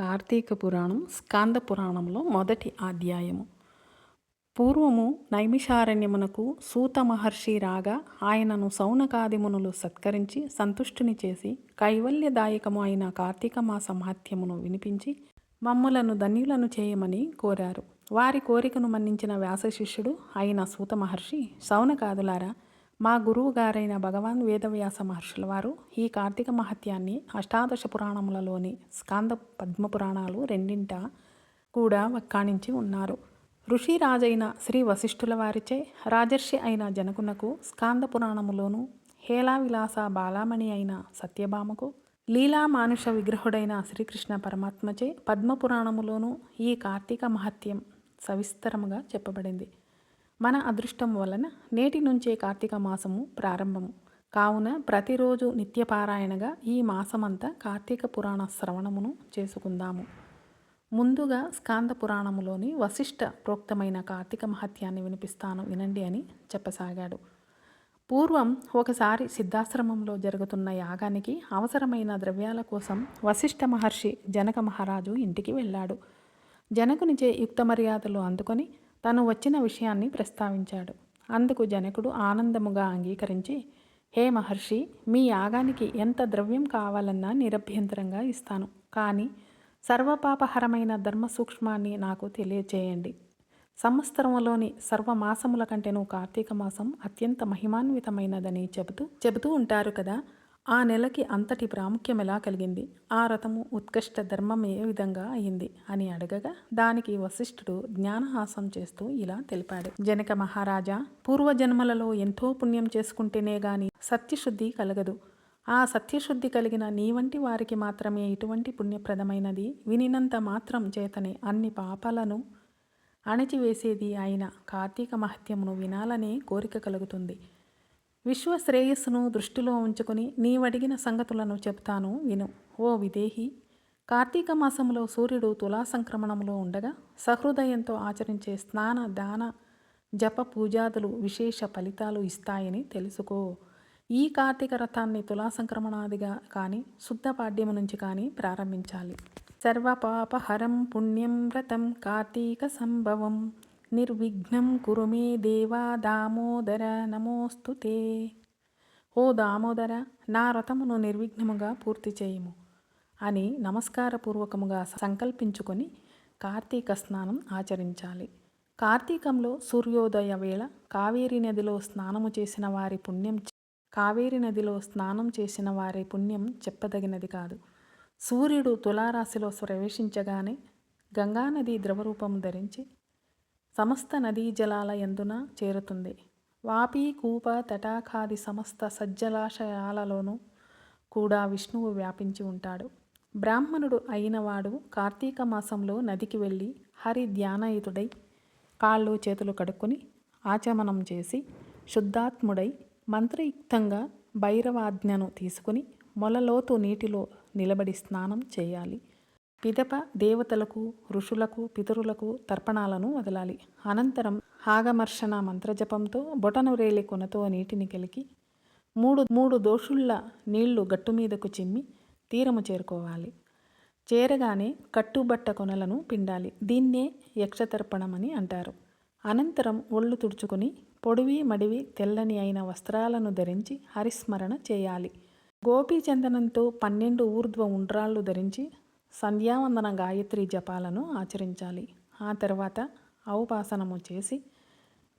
కార్తీక పురాణం స్కాంద పురాణంలో మొదటి అధ్యాయము. పూర్వము నైమిషారణ్యమునకు సూత మహర్షి రాగా ఆయనను సౌనకాదిమునులు సత్కరించి సంతుష్టుని చేసి కైవల్యదాయకము అయిన కార్తీక మాస మహత్యమును వినిపించి మమ్ములను ధన్యులను చేయమని కోరారు. వారి కోరికను మన్నించిన వ్యాస శిష్యుడు అయిన సూత మహర్షి సౌనకాదులారా మా గురువు గారైన భగవాన్ వేదవ్యాస మహర్షుల వారు ఈ కార్తీక మహత్యాన్ని అష్టాదశ పురాణములలోని స్కాంద పద్మ పురాణాలు రెండింట కూడా వక్కాణించి ఉన్నారు. ఋషి రాజైన శ్రీ వశిష్ఠుల వారిచే రాజర్షి అయిన జనకునకు స్కాంద పురాణములోను హేలా విలాస బాలామణి అయిన సత్యభామకు లీలా మానుష విగ్రహుడైన శ్రీకృష్ణ పరమాత్మచే పద్మపురాణములోను ఈ కార్తీక మహత్యం సవిస్తరముగా చెప్పబడింది. మన అదృష్టం వలన నేటి నుంచే కార్తీక మాసము ప్రారంభము. కావున ప్రతిరోజు నిత్యపారాయణగా ఈ మాసమంతా కార్తీక పురాణ శ్రవణమును చేసుకుందాము. ముందుగా స్కాంద పురాణములోని వశిష్ఠ ప్రోక్తమైన కార్తీక మహత్యాన్ని వినిపిస్తాను వినండి అని చెప్పసాగాడు. పూర్వం ఒకసారి సిద్ధాశ్రమంలో జరుగుతున్న యాగానికి అవసరమైన ద్రవ్యాల కోసం వశిష్ఠ మహర్షి జనక మహారాజు ఇంటికి వెళ్ళాడు. జనకునిచే యుక్త మర్యాదలు అందుకొని తను వచ్చిన విషయాన్ని ప్రస్తావించాడు. అందుకు జనకుడు ఆనందముగా అంగీకరించి హే మహర్షి మీ యాగానికి ఎంత ద్రవ్యం కావాలన్నా నిరభ్యంతరంగా ఇస్తాను. కానీ సర్వపాపహరమైన ధర్మ సూక్ష్మాన్ని నాకు తెలియచేయండి. సంవత్సరంలోని సర్వమాసముల కంటేనూ కార్తీక మాసం అత్యంత మహిమాన్వితమైనదని చెబుతూ చెబుతూ ఉంటారు కదా. ఆ నెలకి అంతటి ప్రాముఖ్యం ఎలా కలిగింది? ఆ రథము ఉత్కృష్ట ధర్మం ఏ విధంగా అయింది? అని అడగగా దానికి వశిష్ఠుడు జ్ఞానహాసం చేస్తూ ఇలా తెలిపాడు. జనక మహారాజా పూర్వజన్మలలో ఎంతో పుణ్యం చేసుకుంటేనే గాని సత్యశుద్ధి కలగదు. ఆ సత్యశుద్ధి కలిగిన నీ వంటి వారికి మాత్రమే ఇటువంటి పుణ్యప్రదమైనది వినినంత మాత్రం చేతనే అన్ని పాపాలను అణచివేసేది అయిన కార్తీక మహత్యమును వినాలనే కోరిక కలుగుతుంది. విశ్వ శ్రేయస్సును దృష్టిలో ఉంచుకుని నీవడిగిన సంగతులను చెప్తాను విను. ఓ విదేహి! కార్తీక మాసంలో సూర్యుడు తులా సంక్రమణంలో ఉండగా సహృదయంతో ఆచరించే స్నాన దాన జప పూజాదులు విశేష ఫలితాలు ఇస్తాయని తెలుసుకో. ఈ కార్తీక రథాన్ని తులా సంక్రమణాదిగా కానీ శుద్ధ పాడ్యము నుంచి కానీ ప్రారంభించాలి. సర్వపాపహరం పుణ్యం వ్రతం కార్తీక సంభవం. నిర్విఘ్నం కురు మే దేవా దామోదర నమోస్తుతే ఓ దామోదర నా వ్రతమును నిర్విఘ్నముగా పూర్తి చేయము అని నమస్కారపూర్వకముగా సంకల్పించుకొని కార్తీక స్నానం ఆచరించాలి. కార్తీకంలో సూర్యోదయ వేళ కావేరీ నదిలో స్నానము చేసిన వారి పుణ్యం కావేరీ నదిలో స్నానం చేసిన వారి పుణ్యం చెప్పదగినది కాదు. సూర్యుడు తులారాశిలో ప్రవేశించగానే గంగానది ద్రవరూపం ధరించి సమస్త నదీ జలాల ఎందున చేరుతుంది. వాపి కూప తటాకాది సమస్త సజ్జలాశయాలలోనూ కూడా విష్ణువు వ్యాపించి ఉంటాడు. బ్రాహ్మణుడు అయినవాడు కార్తీక మాసంలో నదికి వెళ్ళి హరి ధ్యానయుతుడై కాళ్ళు చేతులు కడుక్కుని ఆచమనం చేసి శుద్ధాత్ముడై మంత్రయుక్తంగా భైరవాజ్ఞను తీసుకుని మొలలోతు నీటిలో నిలబడి స్నానం చేయాలి. పిదప దేవతలకు ఋషులకు పితరులకు తర్పణాలను వదలాలి. అనంతరం హాగమర్షణ మంత్రజపంతో బొటనవ్రేలి కొనతో నీటిని కలికి మూడు మూడు దోషుళ్ళ నీళ్ళు గట్టు మీదకు చిమ్మి తీరము చేరుకోవాలి. చేరగానే కట్టుబట్ట కొనలను పిండాలి. దీన్నే యక్షతర్పణమని అంటారు. అనంతరం ఒళ్ళు తుడుచుకుని పొడివి మడివి తెల్లని అయిన వస్త్రాలను ధరించి హరిస్మరణ చేయాలి. గోపీచందనంతో పన్నెండు ఊర్ధ్వ ఉండ్రాళ్ళు ధరించి సంధ్యావందన గాయత్రి జపాలను ఆచరించాలి. ఆ తర్వాత ఔపాసనము చేసి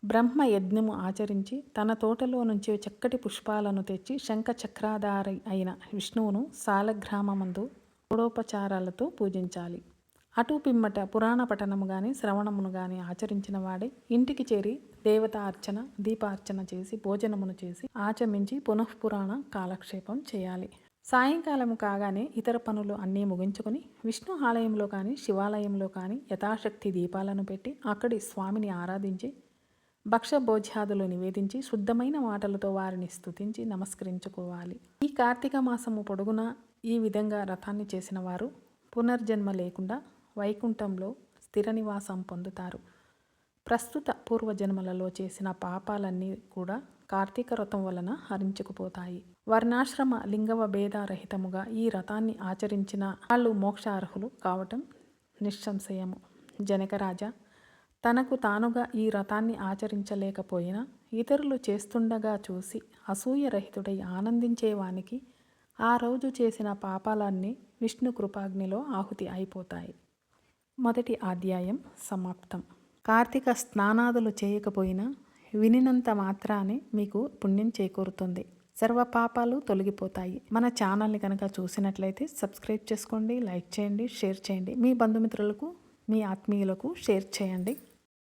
బ్రహ్మ యజ్ఞము ఆచరించి తన తోటలో నుంచి చక్కటి పుష్పాలను తెచ్చి శంఖ చక్రాధారి అయిన విష్ణువును సాలగ్రామమందు మూడోపచారాలతో పూజించాలి. అటు పిమ్మట పురాణ పఠనము కానీ శ్రవణమును కానీ ఆచరించిన వాడే ఇంటికి చేరి దేవత అర్చన దీపార్చన చేసి భోజనమును చేసి ఆచమించి పునఃపురాణ కాలక్షేపం చేయాలి. సాయంకాలం కాగానే ఇతర పనులు అన్నీ ముగించుకొని విష్ణు ఆలయంలో కానీ శివాలయంలో కానీ యథాశక్తి దీపాలను పెట్టి అక్కడి స్వామిని ఆరాధించి భక్ష్యభోజ్యాదులు నివేదించి శుద్ధమైన మాటలతో వారిని స్థుతించి నమస్కరించుకోవాలి. ఈ కార్తీక మాసము పొడుగున ఈ విధంగా రథాన్ని చేసిన వారు పునర్జన్మ లేకుండా వైకుంఠంలో స్థిర నివాసం పొందుతారు. ప్రస్తుత పూర్వజన్మలలో చేసిన పాపాలన్నీ కూడా కార్తీక వ్రతం వలన హరించుకుపోతాయి. వర్ణాశ్రమ లింగవ భేదారహితముగా ఈ వ్రతాన్ని ఆచరించిన వాళ్ళు మోక్షార్హులు కావటం నిస్సంశయము. జనకరాజా తనకు తానుగా ఈ వ్రతాన్ని ఆచరించలేకపోయినా ఇతరులు చేస్తుండగా చూసి అసూయరహితుడై ఆనందించేవానికి ఆ రోజు చేసిన పాపాలన్నీ విష్ణు కృపాగ్నిలో ఆహుతి అయిపోతాయి. మొదటి అధ్యాయం సమాప్తం. కార్తీక స్నానాదులు చేయకపోయినా వినినంత మాత్రానే మీకు పుణ్యం చేకూరుతుంది. సర్వ పాపాలు తొలగిపోతాయి. మన ఛానల్ని కనుక చూసినట్లయితే సబ్స్క్రైబ్ చేసుకోండి లైక్ చేయండి షేర్ చేయండి. మీ బంధుమిత్రులకు మీ ఆత్మీయులకు షేర్ చేయండి.